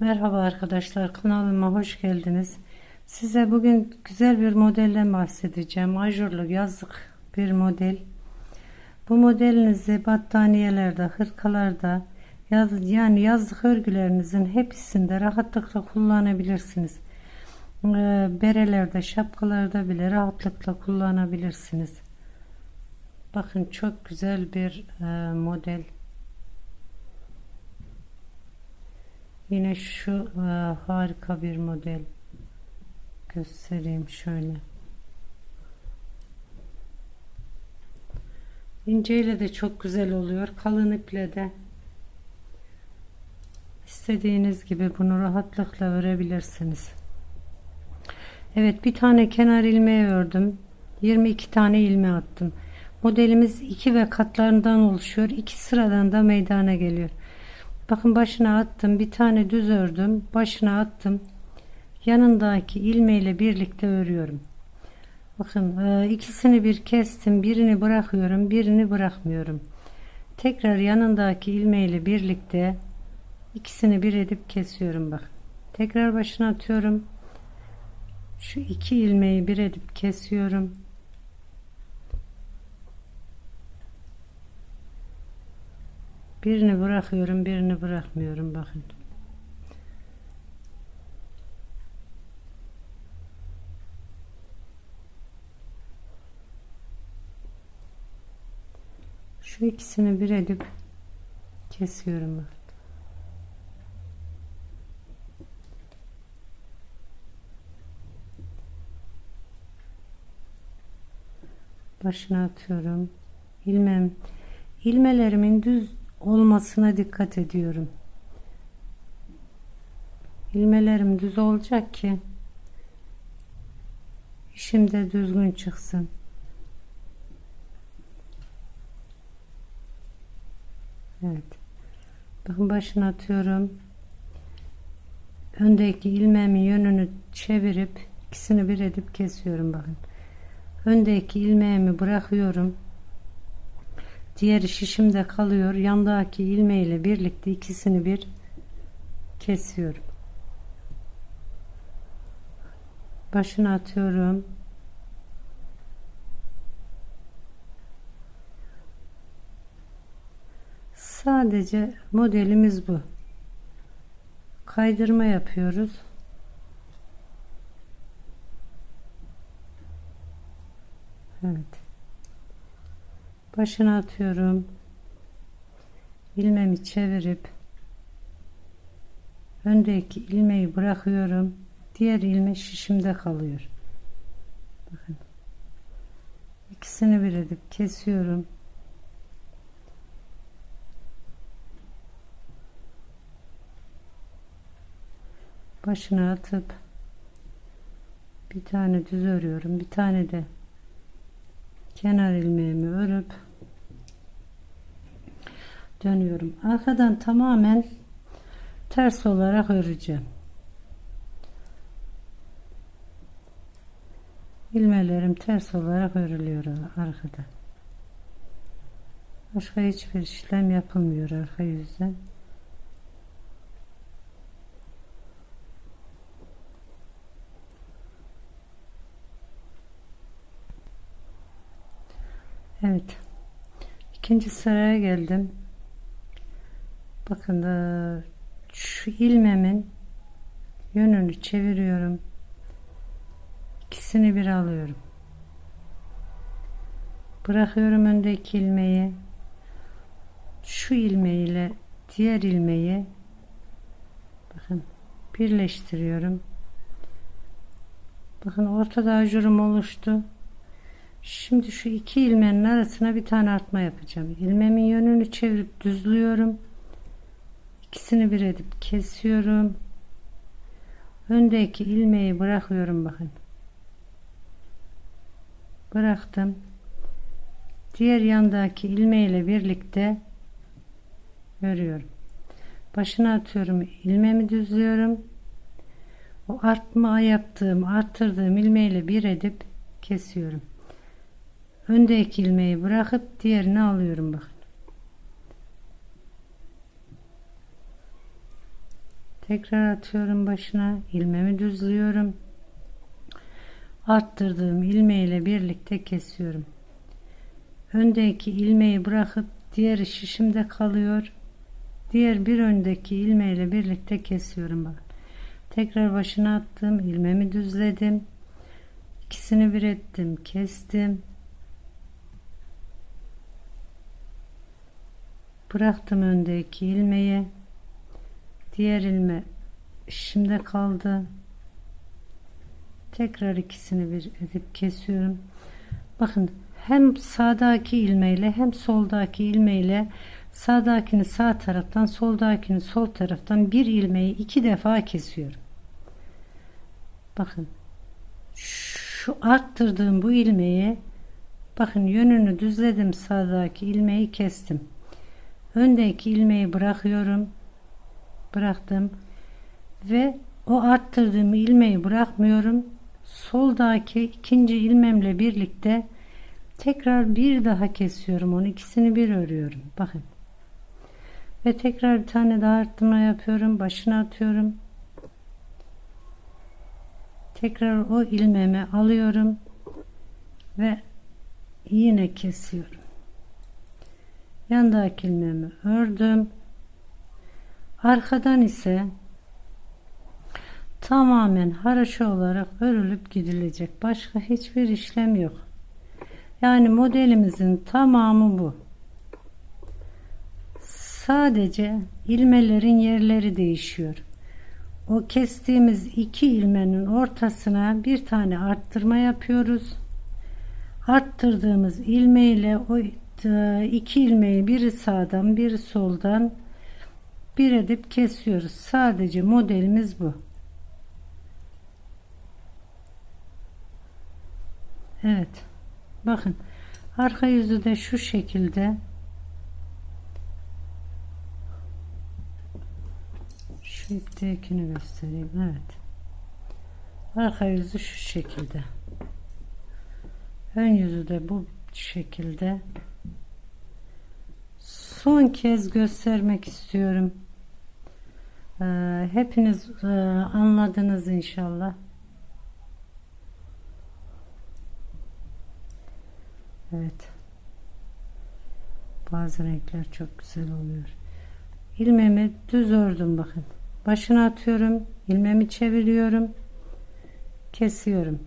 Merhaba arkadaşlar kanalıma hoş geldiniz. Size bugün güzel bir modelden bahsedeceğim. Ajurlu yazlık bir model. Bu modelinizi battaniyelerde, hırkalarda, yaz, yani yazlık örgülerinizin hepsinde rahatlıkla kullanabilirsiniz. Ee, Berelerde, şapkalarda bile rahatlıkla kullanabilirsiniz. Bakın çok güzel bir e, model. Yine şu e, harika bir model göstereyim şöyle. İnceyle de çok güzel oluyor. Kalın iple de istediğiniz gibi bunu rahatlıkla örebilirsiniz. Evet bir tane kenar ilmeği ördüm. 22 tane ilmeği attım. Modelimiz iki ve katlarından oluşuyor. İki sıradan da meydana geliyor. Bakın başına attım. Bir tane düz ördüm. Başına attım. Yanındaki ilmeğiyle birlikte örüyorum. Bakın e, ikisini bir kestim. Birini bırakıyorum. Birini bırakmıyorum. Tekrar yanındaki ilmeğiyle birlikte ikisini bir edip kesiyorum bak. Tekrar başına atıyorum. Şu iki ilmeği bir edip kesiyorum. Birini bırakıyorum, birini bırakmıyorum bakın. Şu ikisini bir edip kesiyorum bakın. Başına atıyorum. İlmem ilmelerimin düz olmasına dikkat ediyorum. İlmelerim düz olacak ki işim de düzgün çıksın. Evet. Bakın başına atıyorum. Öndeki ilmeğimin yönünü çevirip ikisini bir edip kesiyorum bakın. Öndeki ilmeğimi bırakıyorum. Diğeri şişimde kalıyor. Yandaki ilmeği ile birlikte ikisini bir kesiyorum. Başına atıyorum. Sadece modelimiz bu. Kaydırma yapıyoruz. Evet başına atıyorum. İlmemi çevirip öndeki ilmeği bırakıyorum. Diğer ilmek şişimde kalıyor. Bakın. İkisini bir edip kesiyorum. Başına atıp bir tane düz örüyorum. Bir tane de kenar ilmeğimi örüp dönüyorum arkadan tamamen ters olarak öreceğim ilmelerim ters olarak örülüyor arkada başka hiçbir işlem yapılmıyor arka yüzden Evet. ikinci sıraya geldim. Bakın da şu ilmemin yönünü çeviriyorum. İkisini bir alıyorum. Bırakıyorum öndeki ilmeği. Şu ilmeği ile diğer ilmeği bakın birleştiriyorum. Bakın ortada ajurum oluştu. Şimdi şu iki ilmeğin arasına bir tane artma yapacağım. İlmemin yönünü çevirip düzlüyorum. İkisini bir edip kesiyorum. Öndeki ilmeği bırakıyorum bakın. Bıraktım. Diğer yandaki ilmeğiyle birlikte örüyorum. Başına atıyorum. ilmeğimi düzlüyorum. O artma yaptığım, arttırdığım ilmeğiyle bir edip kesiyorum öndeki ilmeği bırakıp diğerini alıyorum bakın Tekrar atıyorum başına. ilmeğimi düzlüyorum. Arttırdığım ilmeği ile birlikte kesiyorum. Öndeki ilmeği bırakıp diğer şişimde kalıyor. Diğer bir öndeki ilmeğiyle birlikte kesiyorum bak. Tekrar başına attım, ilmeğimi düzledim. İkisini bir ettim, kestim. Bıraktım öndeki ilmeği. Diğer ilme şimdi kaldı. Tekrar ikisini bir edip kesiyorum. Bakın hem sağdaki ilmeğiyle hem soldaki ilmeğiyle sağdakini sağ taraftan soldakini sol taraftan bir ilmeği iki defa kesiyorum. Bakın şu arttırdığım bu ilmeği bakın yönünü düzledim sağdaki ilmeği kestim. Öndeki ilmeği bırakıyorum. Bıraktım ve o arttırdığım ilmeği bırakmıyorum. Soldaki ikinci ilmemle birlikte tekrar bir daha kesiyorum. Onu ikisini bir örüyorum. Bakın. Ve tekrar bir tane daha arttırma yapıyorum. Başına atıyorum. Tekrar o ilmemi alıyorum ve yine kesiyorum. Yandaki ilmemi ördüm. Arkadan ise tamamen haraşo olarak örülüp gidilecek. Başka hiçbir işlem yok. Yani modelimizin tamamı bu. Sadece ilmelerin yerleri değişiyor. O kestiğimiz iki ilmenin ortasına bir tane arttırma yapıyoruz. Arttırdığımız ilmeğiyle o e, iki ilmeği biri sağdan biri soldan bir edip kesiyoruz. Sadece modelimiz bu. Evet. Bakın arka yüzü de şu şekilde şu iptekini göstereyim. Evet. Arka yüzü şu şekilde. Ön yüzü de bu şekilde. Son kez göstermek istiyorum. Ee, hepiniz e, anladınız inşallah. Evet. Bazı renkler çok güzel oluyor. İlmemi düz ördüm bakın. Başına atıyorum. ilmemi çeviriyorum. Kesiyorum.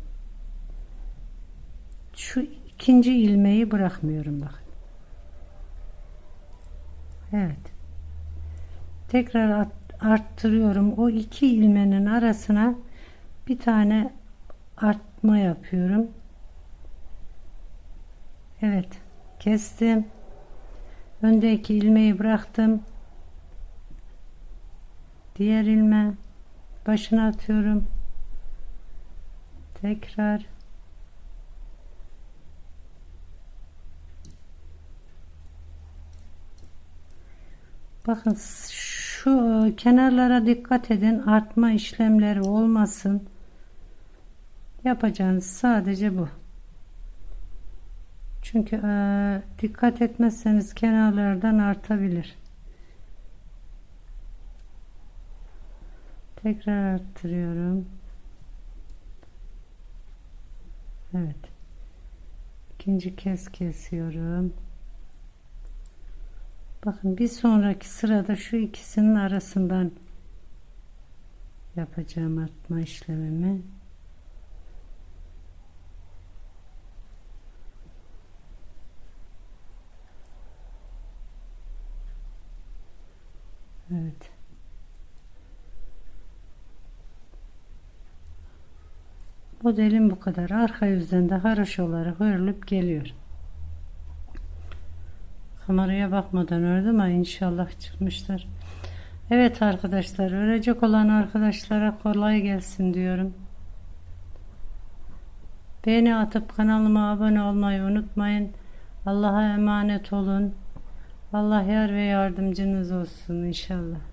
Şu ikinci ilmeği bırakmıyorum bakın. Evet. Tekrar arttırıyorum. O iki ilmenin arasına bir tane artma yapıyorum. Evet. Kestim. Öndeki ilmeği bıraktım. Diğer ilme başına atıyorum. Tekrar Bakın şu kenarlara dikkat edin. Artma işlemleri olmasın. Yapacağınız sadece bu. Çünkü e, dikkat etmezseniz kenarlardan artabilir. Tekrar arttırıyorum. Evet. İkinci kez kesiyorum. Bakın bir sonraki sırada şu ikisinin arasından yapacağım artma işlemimi. Evet. Modelim bu kadar. Arka yüzden de haroş olarak örülüp geliyor. Kameraya bakmadan ördüm ama inşallah çıkmıştır. Evet arkadaşlar örecek olan arkadaşlara kolay gelsin diyorum. Beğeni atıp kanalıma abone olmayı unutmayın. Allah'a emanet olun. Allah yar ve yardımcınız olsun inşallah.